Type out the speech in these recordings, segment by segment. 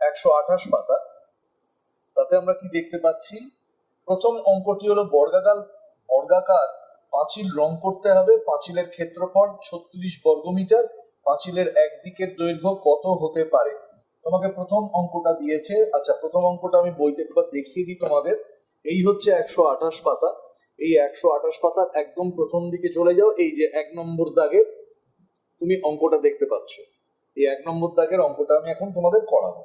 একশো আঠাশ পাতা। তাতে আমরা কি দেখতে পাচ্ছি? প্রথম অঙ্কটি হলো বর্গাকার বর্গাকার পাঁচিল রং করতে হবে। পাঁচিলের ক্ষেত্রফল ছত্রিশ বর্গমিটার। পাঁচিলের একদিকের দৈর্ঘ্য কত হতে পারে? তোমাকে প্রথম অঙ্কটা দিয়েছে। আচ্ছা প্রথম অঙ্কটা আমি বইতে একবার দেখিয়ে দিই তোমাদের। এই হচ্ছে একশো আঠাশ পাতা। এই একশো আঠাশ পাতার একদম প্রথম দিকে চলে যাও। এই যে এক নম্বর দাগে তুমি অঙ্কটা দেখতে পাচ্ছ। এই এক নম্বর দাগের অঙ্কটা আমি এখন তোমাদের করাবো।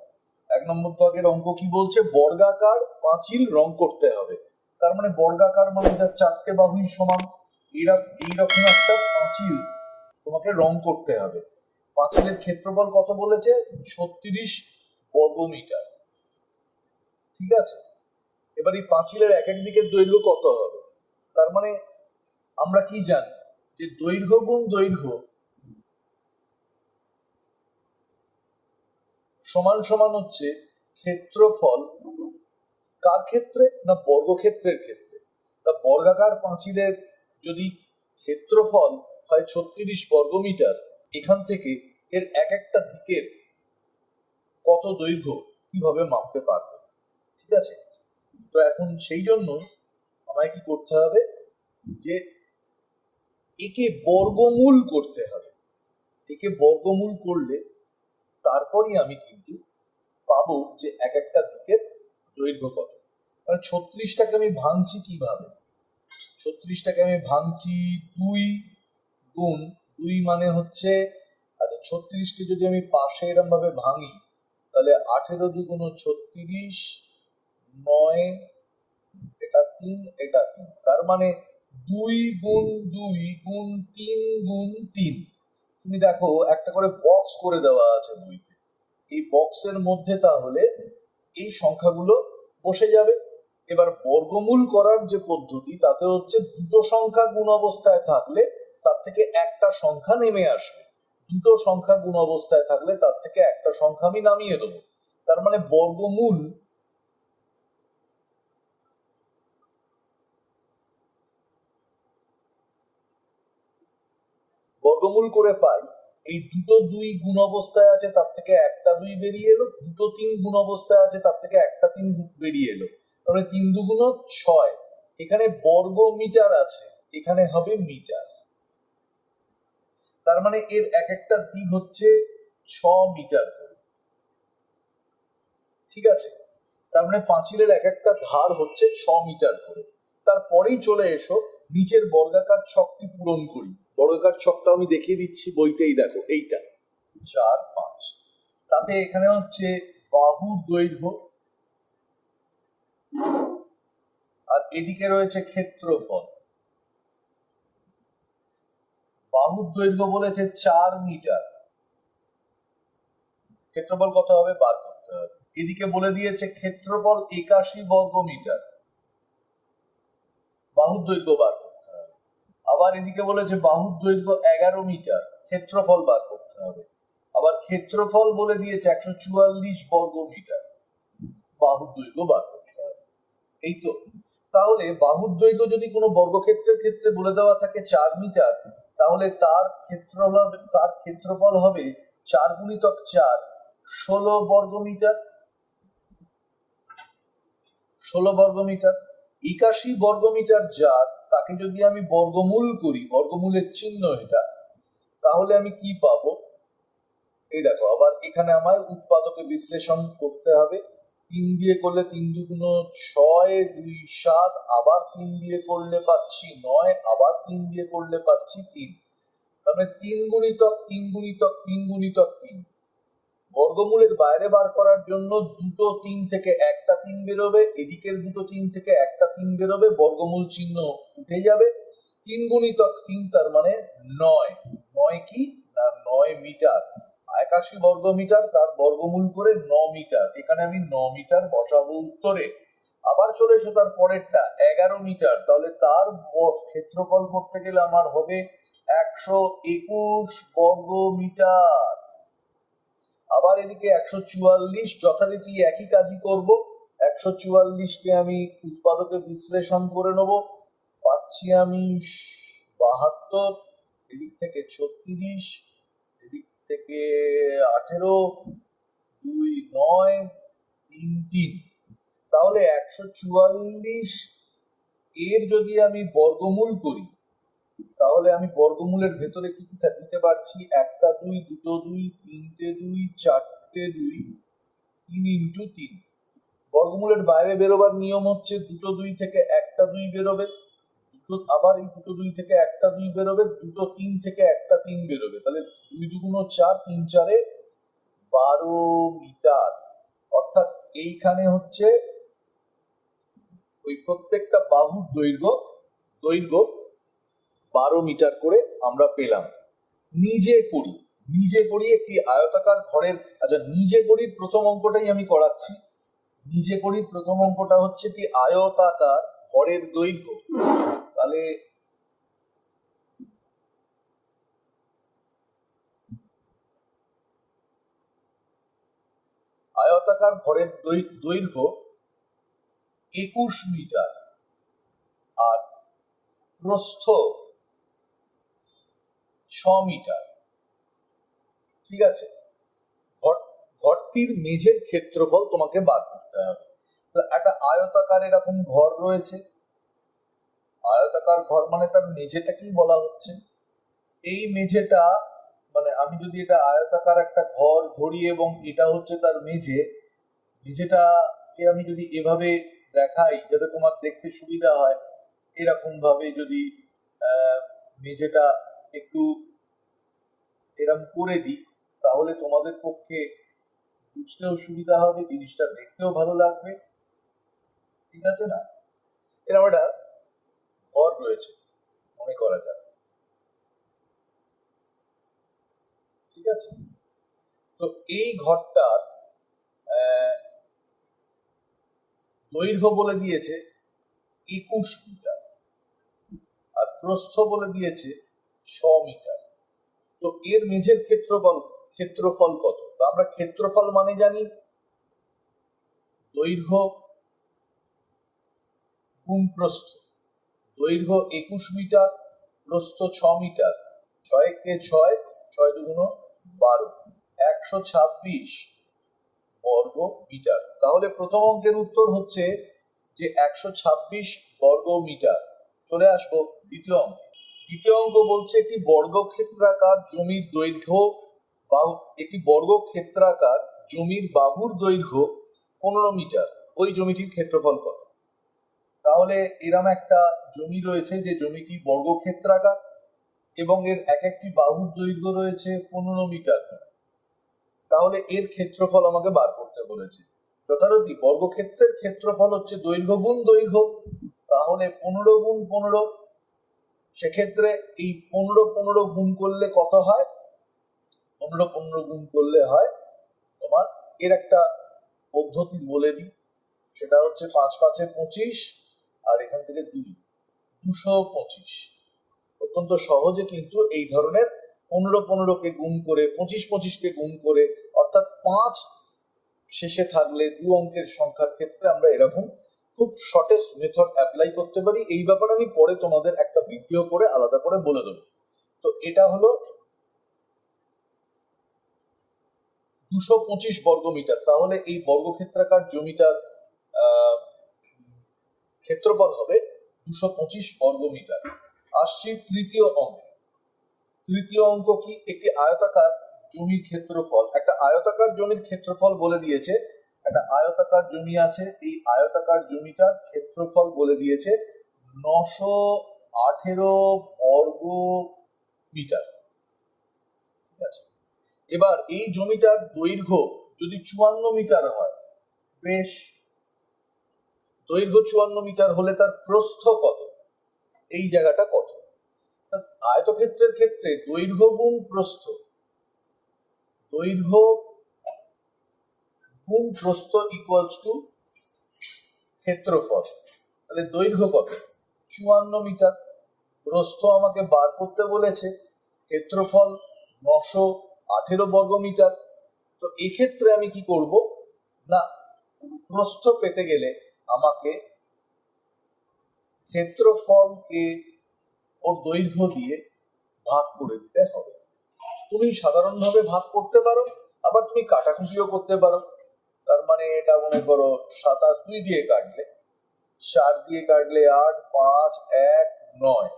এক নম্বর দাগের অঙ্ক কি বলছে? বর্গাকার পাঁচিল রং করতে হবে। তার মানে বর্গাকার মানে যা চারটে বাহুই সমান এইরকম একটা পাঁচিল তোমাকে রং করতে হবে। পাঁচিলের ক্ষেত্রফল কত বলেছে? ছত্রিশ বর্গমিটার। ঠিক আছে? এবার এই পাঁচিলের এক এক দিকের দৈর্ঘ্য কত হবে? তার মানে আমরা কি জানি? যে দৈর্ঘ্য গুণ দৈর্ঘ্য সমান সমান হচ্ছে ক্ষেত্রফল কার ক্ষেত্রে না বর্গক্ষেত্রের ক্ষেত্রে? তা বর্গাকার পাঁচিলের যদি ক্ষেত্রফল হয় ছত্রিশ বর্গমিটার, এখান থেকে এর এক একটা দিকের কত দৈর্ঘ্য কীভাবে মাপতে পারবে? ঠিক আছে? তো এখন সেই জন্য আমায় কি করতে হবে যে একে বর্গমূল করতে হবে। একে বর্গমূল করলে তারপরই আমি কিন্তু পাবো যে এক একটা দিকের দৈর্ঘ্য কত। মানে ছত্রিশটাকে আমি ভাঙছি কীভাবে? ছত্রিশটাকে আমি ভাঙছি দুই গুণ, দুই মানে হচ্ছে আচ্ছা ছত্রিশকে যদি আমি পাশে এরম ভাবে ভাঙি, তাহলে আঠেরো দুগুণ ছত্রিশ, নয়, এটা তিন এটা তিন। তার মানে দুই গুণ দুই গুণ তিন গুণ তিন। তুমি দেখো, একটা করে বক্স করে দেওয়া আছে বইতে। এই বক্সের মধ্যে তাহলে এই সংখ্যাগুলো বসে যাবে। এবার বর্গমূল করার যে পদ্ধতি, তাতে হচ্ছে দুটো সংখ্যা গুণ অবস্থায় থাকলে তার থেকে একটা সংখ্যা নেমে আসবে। দুটো সংখ্যা গুণ অবস্থায় থাকলে তার থেকে একটা সংখ্যা আমি নামিয়ে দেবো। তার মানে বর্গমূল বর্গমূল করে পাই, এই দুটো দুই গুণ অবস্থায় আছে, তার থেকে একটা দুই বেরিয়ে এলো, দুটো তিন গুণ অবস্থায় আছে, তার থেকে একটা তিন বেরিয়ে এলো। তাহলে তিন দুগুণ ছয়। এখানে বর্গ মিটার আছে, এখানে হবে মিটার। তার মানে এর এক একটা দিক হচ্ছে ছ মিটার ঠিক আছে? তার মানে পাঁচিলের এক একটা ধার হচ্ছে ছ মিটার করে। তারপরেই চলে এসো, নিচের বর্গাকার ছকটি পূরণ করি। বর্গাকার ছকটা আমি দেখিয়ে দিচ্ছি বইতেই, দেখো, এইটা। চার, পাঁচ। তাতে এখানে হচ্ছে বাহুর দৈর্ঘ্য আর এদিকে রয়েছে ক্ষেত্রফল। বাহুর দৈর্ঘ্য বলেছে চার মিটার। ক্ষেত্রফল কত হবে? বার করতে হবে। এদিকে বলে দিয়েছে ক্ষেত্রফল একাশি বর্গ মিটার বাহুর দৈর্ঘ্য বার আবার এদিকে বলেছে, বাহুর দৈর্ঘ্য এগারো মিটার, ক্ষেত্রফল বার করতে হবে। আবার ক্ষেত্রফল বলে দিয়েছে একশো চুয়াল্লিশ বর্গ মিটার, বাহুর দৈর্ঘ্য বার করতে হবে। এই তো। তাহলে বাহুর দৈর্ঘ্য যদি কোনো বর্গক্ষেত্রের ক্ষেত্রে বলে দেওয়া থাকে চার মিটার, তাহলে তার ক্ষেত্রফল তার ক্ষেত্রফল হবে চার গুণিতক চার, ষোলো বর্গ মিটার। ষোলো বর্গ মিটার। একাশি বর্গ মিটার যার তাকে যদি আমি বর্গমূল করি, বর্গমূলের চিহ্ন এটা, তাহলে আমি কি পাবো? এই দেখো, আবার এখানে আমায় উৎপাদকে বিশ্লেষণ করতে হবে। তিন দিয়ে করলে তিন দুগুণ ছয়, দুই সাত, আবার তিন দিয়ে করলে পাচ্ছি নয়, আবার তিন দিয়ে করলে পাচ্ছি তিন। তাহলে তিন গুণিতক তিন গুণিতক তিন গুণিতক তিন। বর্গমূলের বাইরে বার করার জন্য দুটো তিন থেকে একটা তিন বেরোবে, এদিকের দুটো তিন থেকে একটা তিন বেরোবে, বর্গমূল চিহ্ন উঠে যাবে। তিন গুণিতক তিন তার মানে নয়। নয় কি? না, নয় মিটার। একাশি বর্গ মিটার, তার বর্গমূল করে ন মিটার। এখানে আমি ন মিটার বসাবো উত্তরে। আবার চলে এসো তার পরেরটা, এগারো মিটার। তাহলে তার ক্ষেত্রফল করতে গেলে আমার হবে একশো একুশ বর্গ মিটার। আবার এদিকে একশো চুয়াল্লিশ যথারীতি একই কাজই করব। একশো চুয়াল্লিশকে আমি উৎপাদকে বিশ্লেষণ করে নেব। পাচ্ছি আমি বাহাত্তর, এদিক থেকে ছত্রিশ, এদিক থেকে আঠেরো, দুই নয়, তিন তিন। তাহলে একশো চুয়াল্লিশ এর যদি আমি বর্গমূল করি তাহলে আমি বর্গমূলের ভেতরে কি কি দিতে পারছি? একটা দুই, দুটো দুই, তিনটে দুই, চারটে দুই, তিন ইন্টু তিন। বর্গমূলের বাইরে বেরোবার নিয়ম হচ্ছে দুটো দুই থেকে একটা দুই বেরোবে। আবার এই দুটো দুই থেকে একটা দুই বেরোবে, দুটো তিন থেকে একটা তিন বেরোবে। তাহলে দুই দুগুণ চার, তিন চারে বারো মিটার। অর্থাৎ এইখানে হচ্ছে ওই প্রত্যেকটা বাহুর দৈর্ঘ্য দৈর্ঘ্য বারো মিটার করে আমরা পেলাম। নিজে করি। নিজে করি একটি আয়তাকার ঘরের আচ্ছা নিজে করি প্রথম অঙ্কটাই আমি করাচ্ছি। নিজে করি প্রথম অঙ্কটা হচ্ছে কি আয়তাকার ঘরের দৈর্ঘ্য। তাহলে আয়তাকার ঘরের দৈর্ঘ্য একুশ মিটার। আর প্রস্থ ছ মিটার। ঠিক আছে? ঘর ঘরটির মেঝের ক্ষেত্রফল তোমাকে বার করতে হবে। একটা আয়তাকার এরকম ঘর রয়েছে। আয়তাকার ঘর মানে তার মেঝেটাকেই বলা হচ্ছে। এই মেঝেটা মানে আমি যদি এটা আয়তাকার একটা ঘর ধরি এবং এটা হচ্ছে তার মেঝে, মেঝেটাকে আমি যদি এভাবে দেখাই যাতে তোমার দেখতে সুবিধা হয় এরকম ভাবে যদি মেঝেটা একটু এরম করে দিই, তাহলে তোমাদের পক্ষে বুঝতেও সুবিধা হবে, জিনিসটা দেখতেও ভালো লাগবে। ঠিক আছে না? এরকম একটা ঘর রয়েছে, মনে করা যাক। ঠিক আছে? তো এই ঘরটার দৈর্ঘ্য বলে দিয়েছে একুশ মিটার। আর প্রস্থ বলে দিয়েছে ছ মিটার। তো এর মেঝের ক্ষেত্রফল ক্ষেত্রফল কত? তো আমরা ক্ষেত্রফল মানে জানি দৈর্ঘ্য গুণ প্রস্থ। দৈর্ঘ্য একুশ মিটার, প্রস্থ ছ মিটার। ছয় কে ছয়? ছয় দুগুণ বারো। একশো ছাব্বিশ বর্গ মিটার। তাহলে প্রথম অঙ্কের উত্তর হচ্ছে যে একশো ছাব্বিশ বর্গ মিটার। চলে আসব দ্বিতীয় অঙ্ক। দ্বিতীয় অঙ্ক বলছে একটি বর্গক্ষেত্রাকার জমির দৈর্ঘ্য বাহু একটি বর্গক্ষেত্রাকার জমির বাহুর দৈর্ঘ্য পনেরো মিটার। ওই জমিটির ক্ষেত্রফল কত? তাহলে এরম একটা জমি রয়েছে যে জমিটি বর্গক্ষেত্রাকার এবং এর এক একটি বাহুর দৈর্ঘ্য রয়েছে পনেরো মিটার। তাহলে এর ক্ষেত্রফল আমাকে বার করতে বলেছে। যথারীতি বর্গক্ষেত্রের ক্ষেত্রফল হচ্ছে দৈর্ঘ্য গুণ দৈর্ঘ্য। তাহলে পনেরো গুণ পনেরো সেক্ষেত্রে এই পনেরো পনেরো গুণ করলে কত হয়? পনেরো পনেরো গুণ করলে হয় তোমার, এর একটা পদ্ধতি বলে দিই। সেটা হচ্ছে পাঁচ পাঁচে পঁচিশ আর এখান থেকে দুই, দুশো পঁচিশ। অত্যন্ত সহজে কিন্তু এই ধরনের পনেরো পনেরোকে গুণ করে, পঁচিশ পঁচিশকে গুণ করে, অর্থাৎ পাঁচ শেষে থাকলে দু অঙ্কের সংখ্যার ক্ষেত্রে আমরা এরকম খুব শর্টেস্ট মেথড অ্যাপ্লাই করতে পারি। এই ব্যাপারে আমি পরে তোমাদের একটা ভিডিও করে আলাদা করে বলে দেবো। তো এটা হলো দুশো পঁচিশ বর্গ মিটার তাহলে এই বর্গক্ষেত্রাকার জমিটার ক্ষেত্রফল হবে দুশো পঁচিশ বর্গ মিটার আসছি তৃতীয় অঙ্ক। তৃতীয় অঙ্ক কি? একটি আয়তাকার জমির ক্ষেত্রফল। একটা আয়তাকার জমির ক্ষেত্রফল বলে দিয়েছে একটা আয়তাকার জমি আছে। এই আয়তাকার জমিটার ক্ষেত্রফল বলে দিয়েছে নশো আঠেরো বর্গ মিটার। ঠিক আছে? এবার এই জমিটার দৈর্ঘ্য যদি চুয়ান্ন মিটার হয়, বেশ। দৈর্ঘ্য চুয়ান্ন মিটার হলে তার প্রস্থ কত? এই জায়গাটা কত? আয়তক্ষেত্রের ক্ষেত্রে দৈর্ঘ্য গুণ প্রস্থ। দৈর্ঘ্য গুণ প্রস্থ ইকুয়ালস টু ক্ষেত্রফল। তাহলে দৈর্ঘ্য কত? চুয়ান্ন মিটার। প্রস্থ আমাকে বার করতে বলেছে, ক্ষেত্রফল নশো আঠেরো বর্গ মিটার। তো এক্ষেত্রে আমি কি করব? না প্রস্থ পেতে গেলে আমাকে ক্ষেত্রফলকে ওর দৈর্ঘ্য দিয়ে ভাগ করে দিতে হবে। তুমি সাধারণভাবে ভাগ করতে পারো, আবার তুমি কাটাকুটিও করতে পারো। তার মানে এটা মনে করো সাতাশ দুই দিয়ে কাটলে, চার দিয়ে কাটলে আট, পাঁচ, এক, নয়।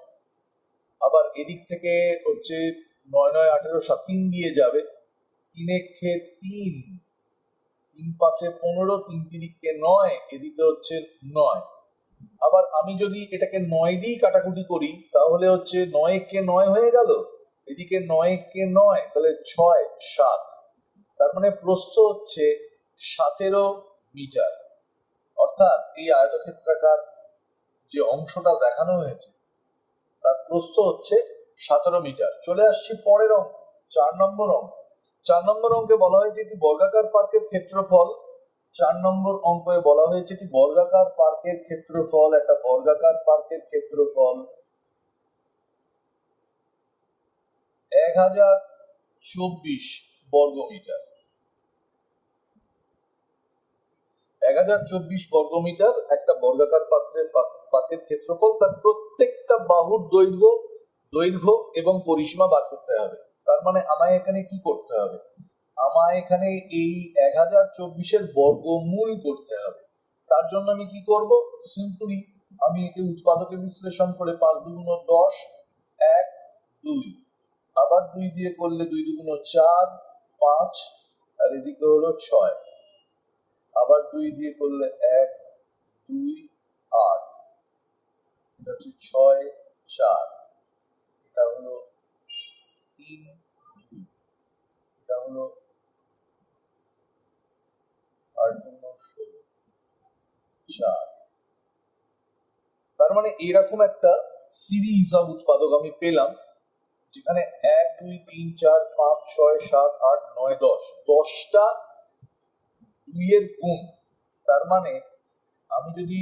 আবার এদিক থেকে হচ্ছে নয় নয়, আঠেরো, সাত, তিন দিয়ে যাবে। তিনে খে তিন তিন পাঁচে পনেরো, তিন তিরিকে নয়, এদিকে হচ্ছে নয়। আবার আমি যদি এটাকে নয় দিয়েই কাটাকুটি করি, তাহলে হচ্ছে নয় কে নয় হয়ে গেল, এদিকে নয় কে নয়, তাহলে ছয়, সাত। তার মানে প্রস্থ হচ্ছে সতেরো মিটার। অর্থাৎ এই আয়তক্ষেত্রাকার যে অংশটা দেখানো হয়েছে, তার প্রস্থ হচ্ছে সতেরো মিটার। চলে আসছি পরের অঙ্ক, চার নম্বর অঙ্ক। চার নম্বর অঙ্কে বলা হয়েছে এটি বর্গাকার পার্কের ক্ষেত্রফল। চার নম্বর অঙ্কে বলা হয়েছে এটি বর্গাকার পার্কের ক্ষেত্রফল, একটা বর্গাকার পার্কের ক্ষেত্রফল। এক হাজার চব্বিশ বর্গমিটার। এক হাজার চব্বিশ বর্গমিটার একটা বর্গাকার পাত্রের পাত্রের ক্ষেত্রফল তার প্রত্যেকটা বাহুর দৈর্ঘ্য দৈর্ঘ্য এবং পরিসীমা বার করতে হবে। তার মানে আমায় এখানে কি করতে হবে? আমায় এখানে এই এক হাজার চব্বিশের বর্গমূল করতে হবে। তার জন্য আমি কি করব? সিম্পলি আমি একে উৎপাদকে বিশ্লেষণ করে পাঁচ দুগুণ দশ, এক, দুই। আবার দুই দিয়ে করলে দুই দুগুণ চার, পাঁচ, আর এদিকে হলো ছয়। আবার দুই দিয়ে করলে এক, দুই, আট। এটা হচ্ছে ছয়, চার। এটা হলো তিন এটা হলো তার মানে এরকম একটা সিরিজ উৎপাদক আমি পেলাম, যেখানে এক, দুই, তিন, চার, পাঁচ, ছয়, সাত, আট, নয়, দশ। দশটা দুইয়ের গুণ, তার মানে আমি যদি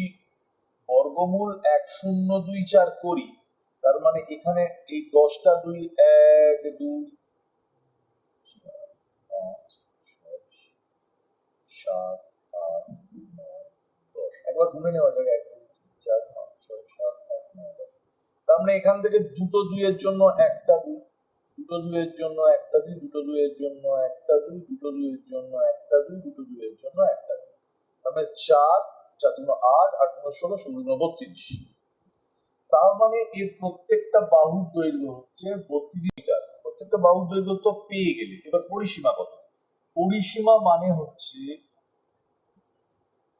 বর্গমূল এক শূন্য দুই চার করি, তার মানে এখানে এই দশটা দুই এক দুই সাত একবার গুনে নেওয়া যাক, এক তার মানে এখান থেকে দুটো দুইয়ের জন্য একটা দুই। দুটো দুইয়ের জন্য একটা দুই, দুটো দুইয়ের জন্য একটা দুই, দুটো দুইয়ের জন্য একটা দুই, দুটো দুইয়ের জন্য একটা দুই। তার মানে চার চার দুগুণ আট আট দুগুণ ষোলো ষোলো দুগুণ বত্রিশ। তার মানে এর প্রত্যেকটা বাহুর দৈর্ঘ্য হচ্ছে বত্রিশ মিটার। প্রত্যেকটা বাহুর দৈর্ঘ্য তো পেয়ে গেলে। এবার পরিসীমা কত? পরিসীমা মানে হচ্ছে,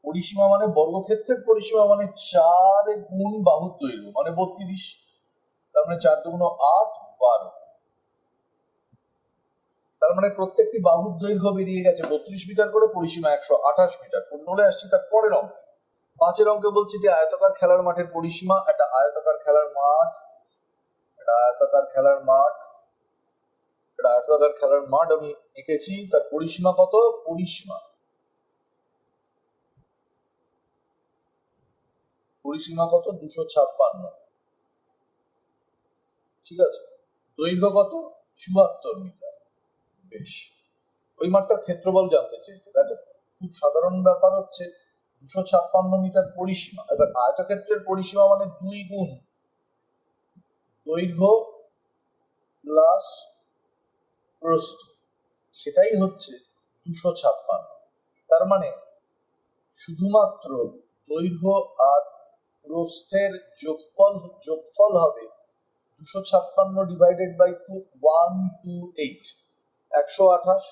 পরিসীমা মানে বর্গক্ষেত্রের পরিসীমা মানে চার গুণ বাহুর দৈর্ঘ্য মানে বত্রিশ। তার মানে চার দুগুণ আট, বারো। তার মানে প্রত্যেকটি বাহুর দৈর্ঘ্য বেরিয়ে গেছে বত্রিশ মিটার করে পরিসীমা একশো আঠাশ মিটার। চলে আসছে তার পরের অঙ্ক। পাঁচের অঙ্কে বলছি যে আয়তাকার খেলার মাঠের পরিসীমা, একটা আয়তাকার খেলার মাঠ, একটা আয়তাকার খেলার মাঠ, একটা আয়তাকার খেলার মাঠ আমি এঁকেছি, তার পরিসীমা কত? পরিসীমা। পরিসীমা কত? দুশো ছাপ্পান্ন। ঠিক আছে? দৈর্ঘ্য কত? চুয়াত্তর মিটার। বেশ। ওই মাঠটার ক্ষেত্রফল জানতে চেয়েছে দেখো খুব সাধারণ ব্যাপার হচ্ছে দুশো ছাপ্পান্ন মিটার পরিসীমা। এবার আয়তক্ষেত্রের পরিসীমা মানে দুই গুণ। দৈর্ঘ্য প্লাস প্রস্থ। সেটাই হচ্ছে দুশো ছাপ্পান্ন। তার মানে শুধুমাত্র দৈর্ঘ্য আর প্রস্থের যোগফল যোগফল হবে দুশো ছাপ্পান্ন divided by two one two eight একশো আঠাশ।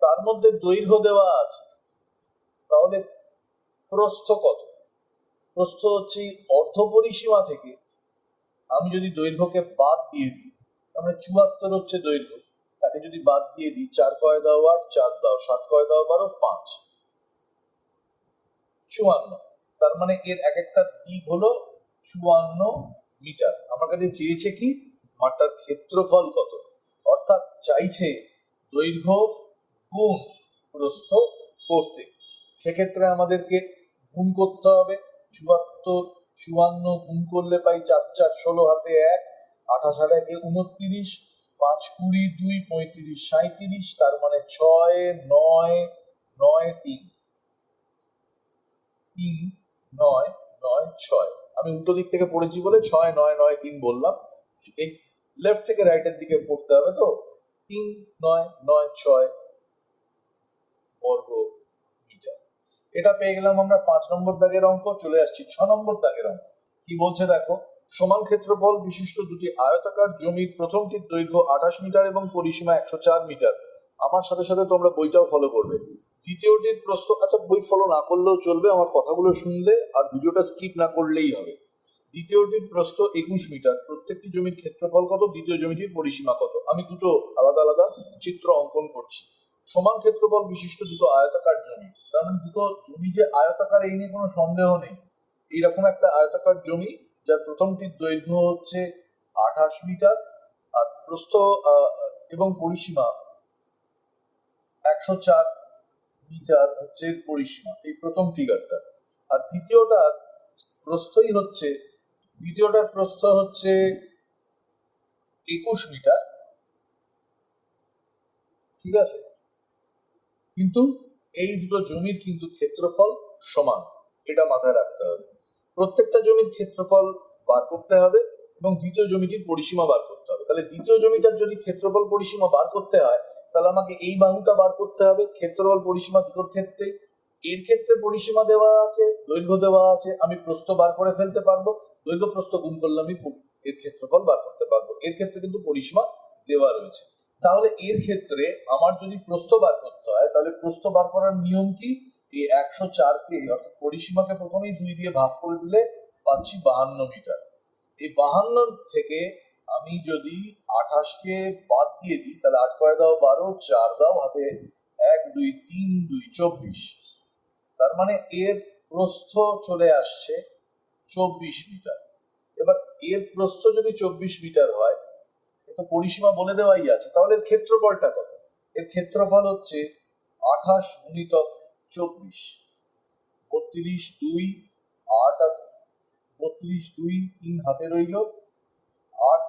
তার মধ্যে দৈর্ঘ্য দেওয়া আছে। তাহলে প্রস্থ কত? প্রস্থ হচ্ছে অর্ধ পরিসীমা থেকে আমি যদি দৈর্ঘ্যকে বাদ দিয়ে দিই, তাহলে চুয়াত্তর হচ্ছে দৈর্ঘ্য। তাকে যদি বাদ দিয়ে দিই, চার কয় দাও আট, চার দাও সাত, কয় দাও বারো, পাঁচ। চুয়ান্ন। তার মানে এর এক একটা দিক হলো চুয়ান্ন মিটার। আমার কাছে চেয়েছে কি? মাঠটার ক্ষেত্রফল কত? অর্থাৎ চাইছে দৈর্ঘ্য, গুণ প্রস্থ করতে। সেক্ষেত্রে আমাদেরকে গুণ করতে হবে। চুয়াত্তর, চুয়ান্ন গুণ করলে পাই চার চার, ষোলো, হাতে এক, আঠাশ আর একে উনত্রিশ, পাঁচ, কুড়ি, দুই, পঁয়ত্রিশ সাঁত্রিশ তার মানে ছয়, নয় নয়, তিন। তিন, নয় নয়, ছয়। আমি উল্টো দিক থেকে পড়েছি বলে ছয়, নয় নয়, তিন বললাম। লেফট থেকে রাইটের দিকে পড়তে হবে তো? তিন নয় নয় ছয় বর্গ মিটার। এটা পেয়ে গেলাম আমরা পাঁচ নম্বর দাগের অঙ্ক, চলে আসছি ছ নম্বর দাগের অঙ্ক। কি বলছে দেখো, সমান ক্ষেত্রফল বিশিষ্ট দুটি আয়তাকার জমির প্রথমটির দৈর্ঘ্য আঠাশ মিটার এবং পরিসীমা একশো চার মিটার। আমার সাথে সাথে তোমরা বইটাও ফলো করবে। দ্বিতীয়টির প্রস্থ আচ্ছা বই ফলো না করলেও চলবে, আমার কথাগুলো শুনলে আর ভিডিওটা স্কিপ না করলেই হবে। দ্বিতীয়টির প্রস্থ একুশ মিটার। প্রত্যেকটি জমির ক্ষেত্রফল কত? দ্বিতীয় জমিটির পরিসীমা কত? আমি দুটো আলাদা আলাদা চিত্র অঙ্কন করছি। সমান ক্ষেত্রফল বিশিষ্ট দুটো আয়তাকার জমি। তার মানে দুটো জমি যে আয়তাকার, এই নিয়ে কোনো সন্দেহ নেই। এইরকম একটা আয়তাকার জমি, যার প্রথমটির দৈর্ঘ্য হচ্ছে আঠাশ মিটার, আর প্রস্থ এবং পরিসীমা একশো চার মিটার হচ্ছে পরিসীমা, এই প্রথম ফিগারটা আর দ্বিতীয়টার প্রস্থই হচ্ছে দ্বিতীয়টার প্রস্থ হচ্ছে একুশ মিটার। ঠিক আছে? কিন্তু এই দুটো জমির কিন্তু ক্ষেত্রফল সমান, এটা মাথায় রাখতে হবে। প্রত্যেকটা জমির ক্ষেত্রফল বার করতে হবে এবং দ্বিতীয় জমিটির পরিসীমা বার করতে হবে। তাহলে দ্বিতীয় জমিটার যদি ক্ষেত্রফল পরিসীমা বার করতে হয়, তাহলে আমাকে এই বাহুটা বার করতে হবে, ক্ষেত্রফল পরিসীমা দুটোর ক্ষেত্রে এর ক্ষেত্রে পরিসীমা দেওয়া আছে, দৈর্ঘ্য দেওয়া আছে, আমি প্রস্থ বার করে ফেলতে পারব। দৈর্ঘ্য প্রস্থ গুণ করলে আমি এর ক্ষেত্রফল বার করতে পারব। এর ক্ষেত্রে কিন্তু পরিসীমা দেওয়া রয়েছে। তাহলে এর ক্ষেত্রে আমার যদি প্রস্থ বার করতে হয়, তাহলে প্রস্থ বার করার নিয়ম কি? এই একশো চারকে অর্থাৎ পরিসীমাকে প্রথমেই দুই দিয়ে ভাগ করে দিলে পাচ্ছি বাহান্ন মিটার। এই বাহান্ন থেকে আমি যদি আঠাশকে বাদ দিয়ে দিই, তাহলে আট কয় দাও বারো, চার দাও হাতে এক, দুই, তিন, দুই, চব্বিশ। তার মানে এর প্রস্থ চলে আসছে চব্বিশ মিটার। এবার এর প্রস্থ যদি চব্বিশ মিটার হয় তো পরিসীমা বলে দেওয়াই আছে, তাহলে এর ক্ষেত্রফলটা কত? এর ক্ষেত্রফল হচ্ছে আঠাশ গুণিতক চব্বিশ। বত্রিশ দুই, আট আর বত্রিশ দুই তিন হাতে রইল, আট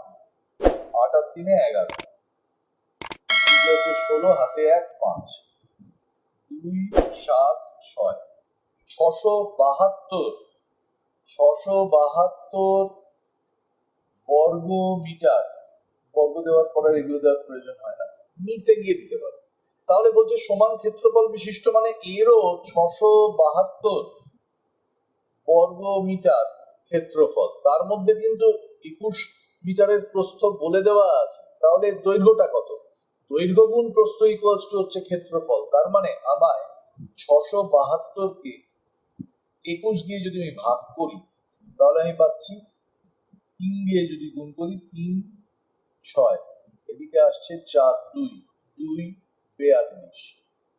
আট আর তিনে এগারো। হচ্ছে ষোলো, হাতে এক, পাঁচ। দুই, সাত, ছয়। ছশো বাহাত্তর ছশো বাহাত্তর বর্গ মিটার বর্গ দেওয়ার পরে এগুলো দেওয়ার প্রয়োজন হয় না। নিতে গিয়ে দিতে পারো। তাহলে বলছে সমান ক্ষেত্রফল বিশিষ্ট মানে এরও ছশো বাহাত্তর বর্গ মিটার ক্ষেত্রফল। তার মধ্যে কিন্তু একুশ মিটারের প্রস্থ বলে দেওয়া আছে। তাহলে দৈর্ঘ্যটা কত? দৈর্ঘ্য গুণ প্রস্থ ইকুয়ালস টু হচ্ছে ক্ষেত্রফল। তার মানে আমায় ছশো বাহাত্তরকে একুশ দিয়ে যদি আমি ভাগ করি, তাহলে আমি পাচ্ছি তিন দিয়ে যদি গুণ করি, তিন ছয়। এদিকে আসছে চার, দুই দুই বেয়াল্লিশ।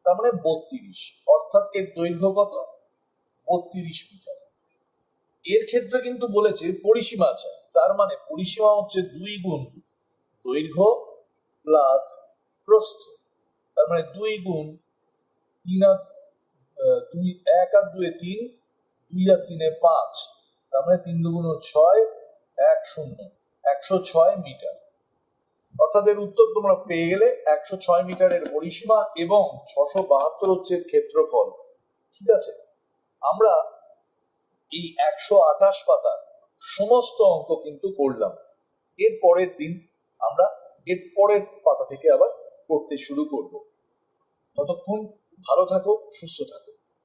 তার মানে বত্রিশ। অর্থাৎ এর দৈর্ঘ্য কত? বত্রিশ মিটার। এর ক্ষেত্রে কিন্তু বলেছে পরিসীমা চাই। তার মানে পরিসীমা হচ্ছে দুই গুণ দৈর্ঘ্য প্লাস প্রস্থ। তার মানে দুই গুণ তিন আর দুই এক আর দুয়ে তিন দুই আর তিনে পাঁচ, তার মানে তিন দুগুণ ছয়, এক শূন্য, একশো ছয় মিটার। অর্থাৎ এর উত্তর তোমরা পেয়ে গেলে একশো ছয় মিটারের পরিসীমা এবং ছশো বাহাত্তর হচ্ছে ক্ষেত্রফল। ঠিক আছে? আমরা এই একশো আঠাশ পাতার সমস্ত অঙ্ক কিন্তু করলাম। এর পরের দিন আমরা এর পরের পাতা থেকে আবার করতে শুরু করব। ততক্ষণ ভালো থাকো, সুস্থ থাকো।